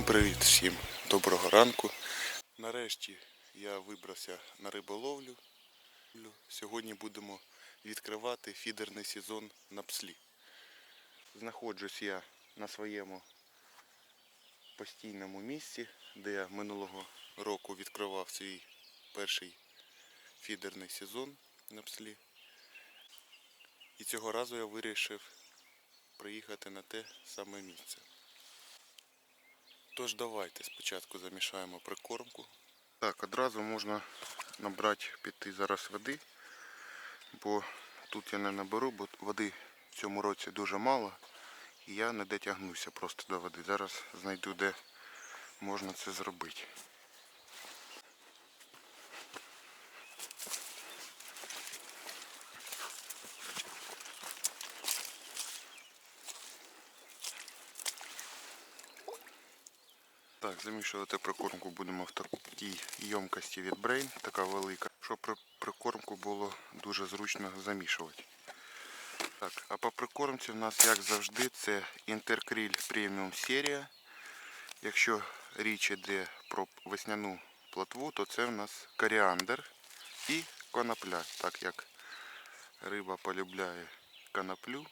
Привіт всім, доброго ранку. Нарешті я вибрався на риболовлю. Сьогодні будемо відкривати фідерний сезон на пслі. Знаходжусь я на своєму постійному місці, де я минулого року відкривав свій перший фідерний сезон на пслі. І цього разу я вирішив приїхати на те саме місце. Тож давайте спочатку замішаємо прикормку. Так, одразу можна набрати піти зараз води, бо тут я не наберу, бо води в цьому році дуже мало. І я не дотягнуся просто до води. Зараз знайду, де можна це зробити. Так, замішувати прикормку будемо в такій ємкості від Brain, така велика, щоб прикормку було дуже зручно замішувати. Так, а по прикормці в нас, як завжди, це Interkrill Premium серія. Якщо річ йде про весняну плотву, то це в нас коріандр і конопля. Так як риба полюбляє коноплю,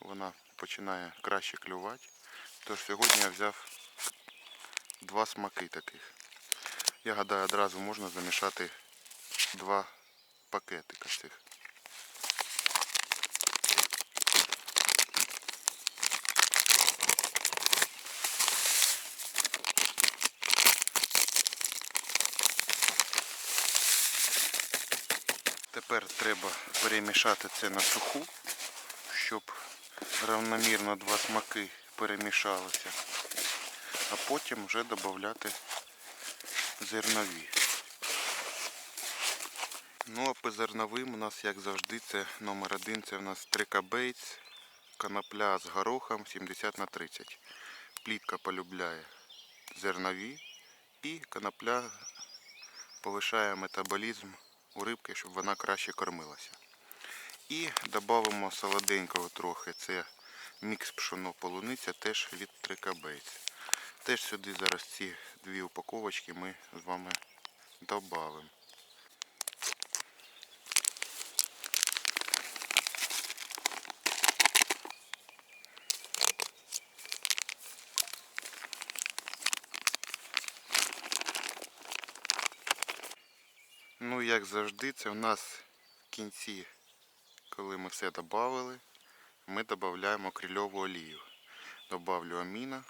вона починає краще клювати. Тож сьогодні я взяв два смаки таких. Я гадаю, одразу можна замішати два пакетика цих. Тепер треба перемішати це на суху, щоб равномірно два смаки перемішалися а потім вже додати зернові. Ну а по зерновим у нас, як завжди, це номер один, це у нас трикабейц, конопля з горохом 70 на 30. Плітка полюбляє зернові і конопля повишає метаболізм у рибки, щоб вона краще кормилася. І додамо солоденького трохи, це мікс пшоно полуниця теж від трикабейц. Теж сюди зараз ці дві упаковочки ми з вами додамо. Ну, як завжди, це у нас в кінці, коли ми все додали, ми додаємо крильову олію. Добавлю аміна.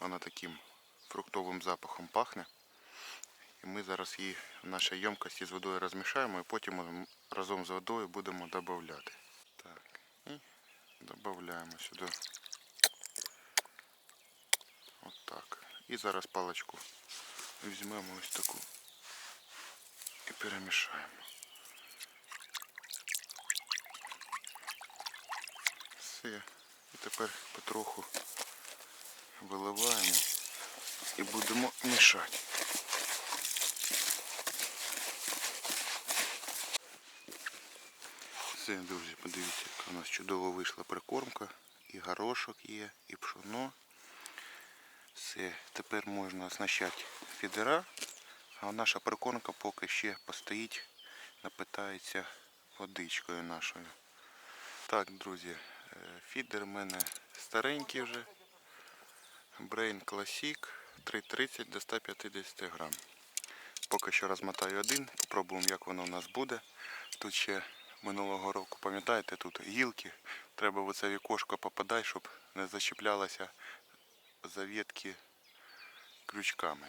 Вона таким фруктовим запахом пахне. І ми зараз її в нашій ємкості з водою розмішаємо і потім разом з водою будемо додати. Так, і додаємо сюди. Отак. І зараз паличку візьмемо ось таку і перемішаємо. Все. І тепер потроху виливаємо і будемо мішати. Все, друзі, подивіться, яка у нас чудово вийшла прикормка. І горошок є, і пшоно. Все, тепер можна оснащати фідера, а наша прикормка поки ще постоїть, напитається водичкою нашою. Так, друзі, е, фідер в мене старенький вже. Brain Classic 330 до 150 грам. Поки що розмотаю один, попробуємо як воно у нас буде. Тут ще минулого року, пам'ятаєте, тут гілки. Треба в оце вікошко попадати, щоб не зачіплялося за крючками.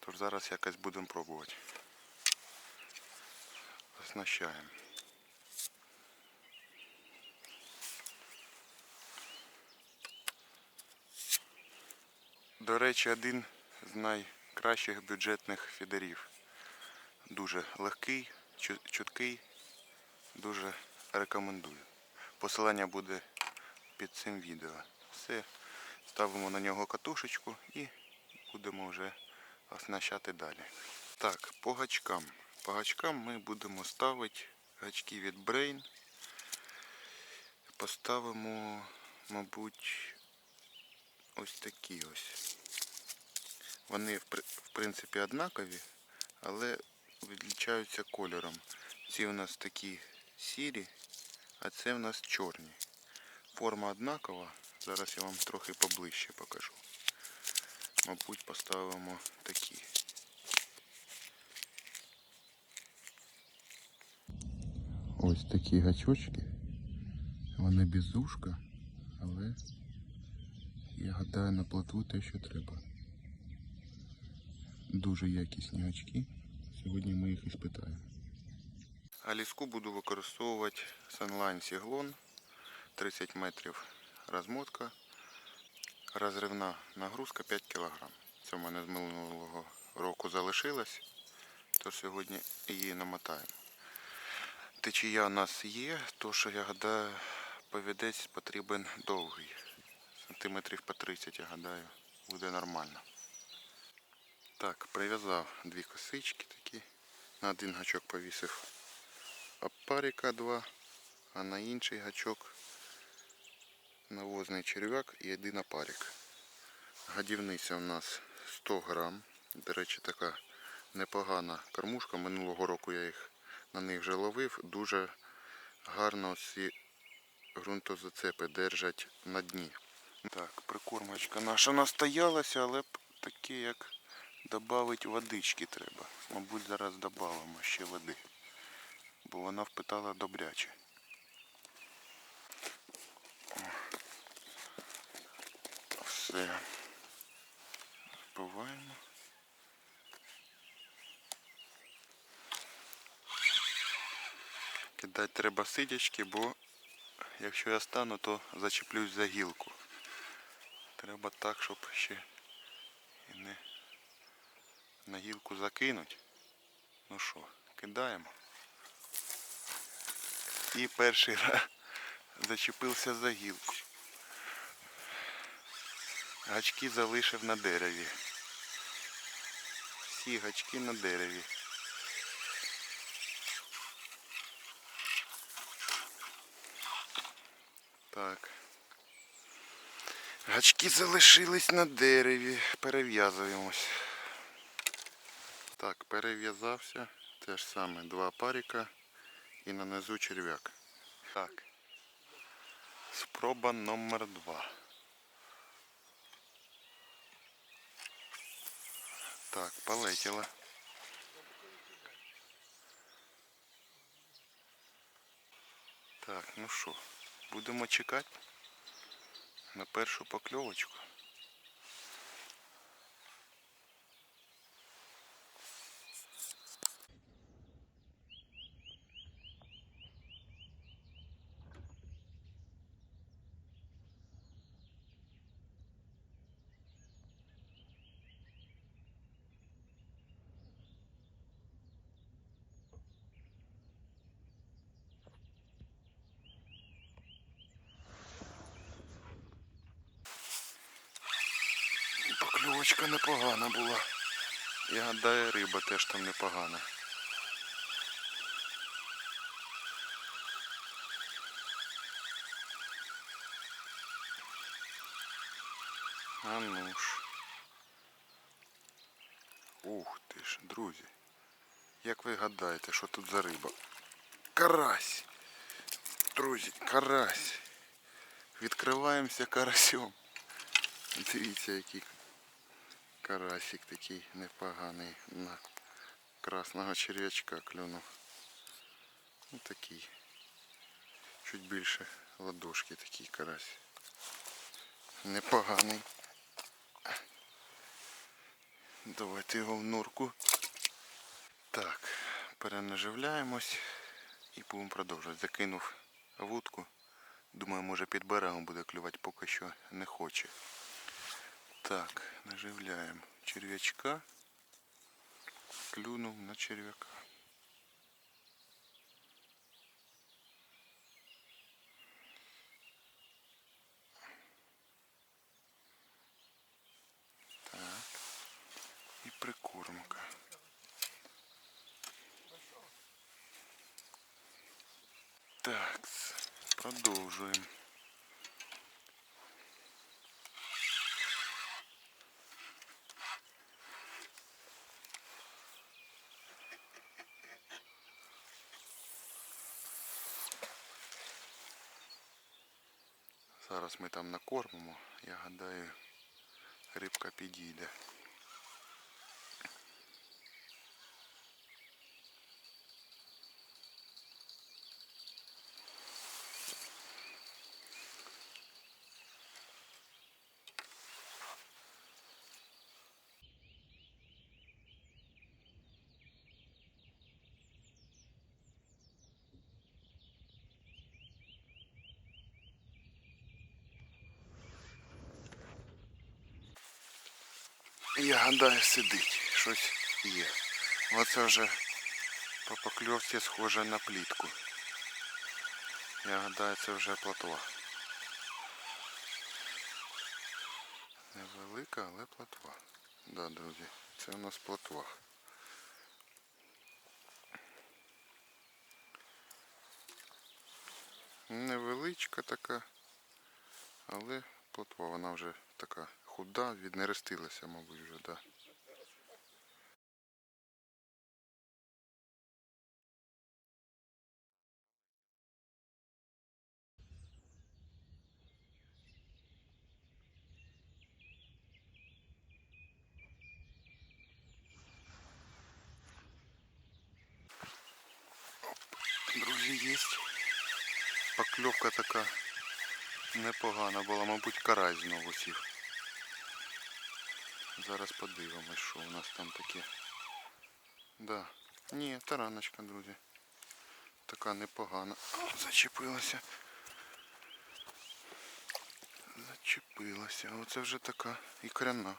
Тож зараз якось будемо пробувати. Оснащаємо. До речі, один з найкращих бюджетних фідерів. Дуже легкий, чуткий, дуже рекомендую. Посилання буде під цим відео. Все, ставимо на нього катушечку і будемо вже оснащати далі. Так, по гачкам. По гачкам ми будемо ставити гачки від Brain. Поставимо, мабуть, ось такі ось. Вони в принципі однакові, але відлічаються кольором. Ці у нас такі сірі, а це у нас чорні. Форма однакова. Зараз я вам трохи поближче покажу. Мабуть, поставимо такі. Ось такі гачочки. Вони без ушка, але я гадаю на плотву те, що треба. Дуже якісні гачки. Сьогодні ми їх іспитаємо. А ліску буду використовувати Sunline Сіглон 30 метрів розмотка. Розривна нагрузка 5 кг. Це в мене з минулого року залишилось, тож сьогодні її намотаємо. Течія у нас є, то що я гадаю, повідець потрібен довгий. Сантиметрів по 30, я гадаю, буде нормально. Так, прив'язав дві косички такі. На один гачок повісив опарика два, а на інший гачок навозний черв'як і один опарик. Гадівниця у нас 100 грам. До речі, така непогана кормушка. Минулого року я їх на них вже ловив. Дуже гарно ці ґрунтозацепи держать на дні. Так, прикормочка наша настоялася, але б таке як додати водички треба. Мабуть, зараз додамо ще води. Бо вона впитала добряче. Все. Збиваємо. Кидати треба сидячки, бо якщо я стану, то зачеплюсь за гілку. Треба так, щоб ще і не на гілку закинуть. Ну що, кидаємо. І перший раз зачепився за гілку. Гачки залишив на дереві. Всі гачки на дереві. Так. Гачки залишились на дереві. Перев'язуємось. Так, перев'язався. Те ж саме два паріка і нанизу черв'як. Так. Спроба номер два. Так, полетіло. Так, ну що, будемо чекати на першу покльовочку. Покльовочка непогана була. Я гадаю, риба теж там непогана. А ну ж. Ух ти ж, друзі. Як ви гадаєте, що тут за риба? Карась. Друзі, карась. Відкриваємося карасем. Дивіться, який карасик такий непоганий на красного черв'ячка клюнув. Ну такий. Чуть більше ладошки такий карась. Непоганий. Давайте його в норку. Так, перенаживляємось і будемо продовжувати. Закинув вудку. Думаю, може під берегом буде клювати, поки що не хоче. Так, наживляємо черв'ячка. Клюнув на черв'яка. Так. І прикормка. Так, продовжуємо. Зараз ми там накормимо, я гадаю, рибка підійде. Я гадаю, сидить, щось є. Оце вже по покльовці схоже на плітку. Я гадаю, це вже плотва. Невелика, але плотва. Да, друзі, це у нас плотва. Невеличка така, але плотва, вона вже така худа, віднерестилася, мабуть, вже, да. Друзі, є. Покльовка така непогана була, мабуть, карась знову сів. Зараз подивимось, що у нас там таке. Да. Ні, тараночка, друзі. Така непогана. О, Зачепилася. Зачепилася. Оце вже така ікряна.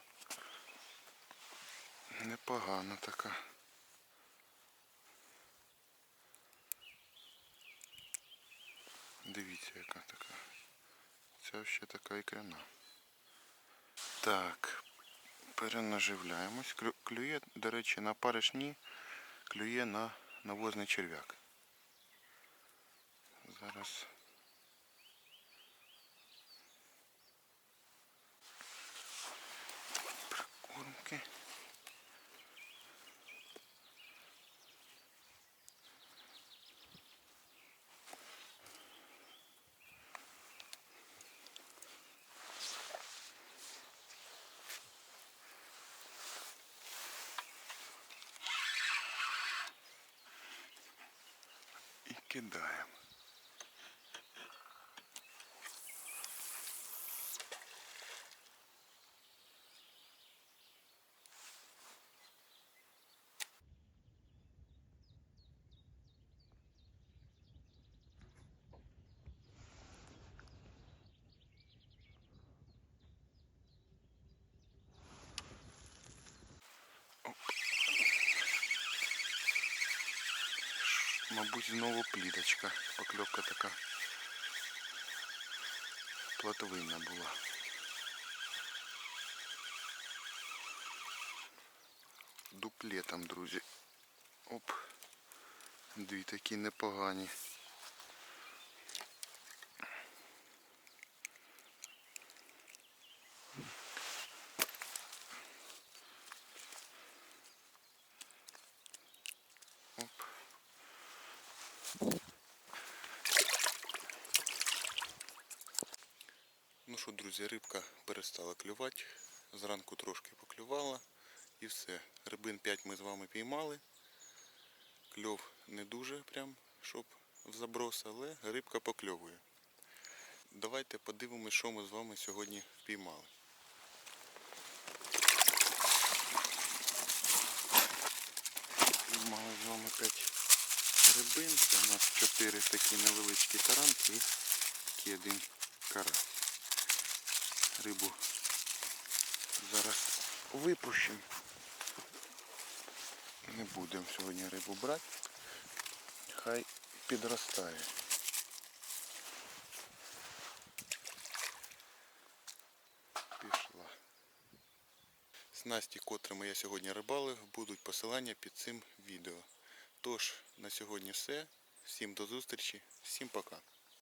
Непогана така. Дивіться, яка така. Ця ще така ікряна. Так, перенаживляємось. Клює, до речі, на паришні клює на навозний черв'як. Зараз. І кидаємо. Мабуть, знову пліточка. Покльовка така плотовинна була. Дуплетом, друзі. Оп. Дві такі непогані. Що, друзі, рибка перестала клювати. Зранку трошки поклювала і все. Рибин 5 ми з вами піймали. Кльов не дуже прям, щоб в заброс, але рибка покльовує. Давайте подивимось, що ми з вами сьогодні впіймали. Піймали з вами 5 рибин. Це у нас 4 такі невеличкі таранки і такий один карась. Рибу зараз випущимо. Не будемо сьогодні рибу брати. Хай підростає. Пішла. Снасті, котрими я сьогодні рибалив, будуть посилання під цим відео. Тож, на сьогодні все. Всім до зустрічі, всім пока.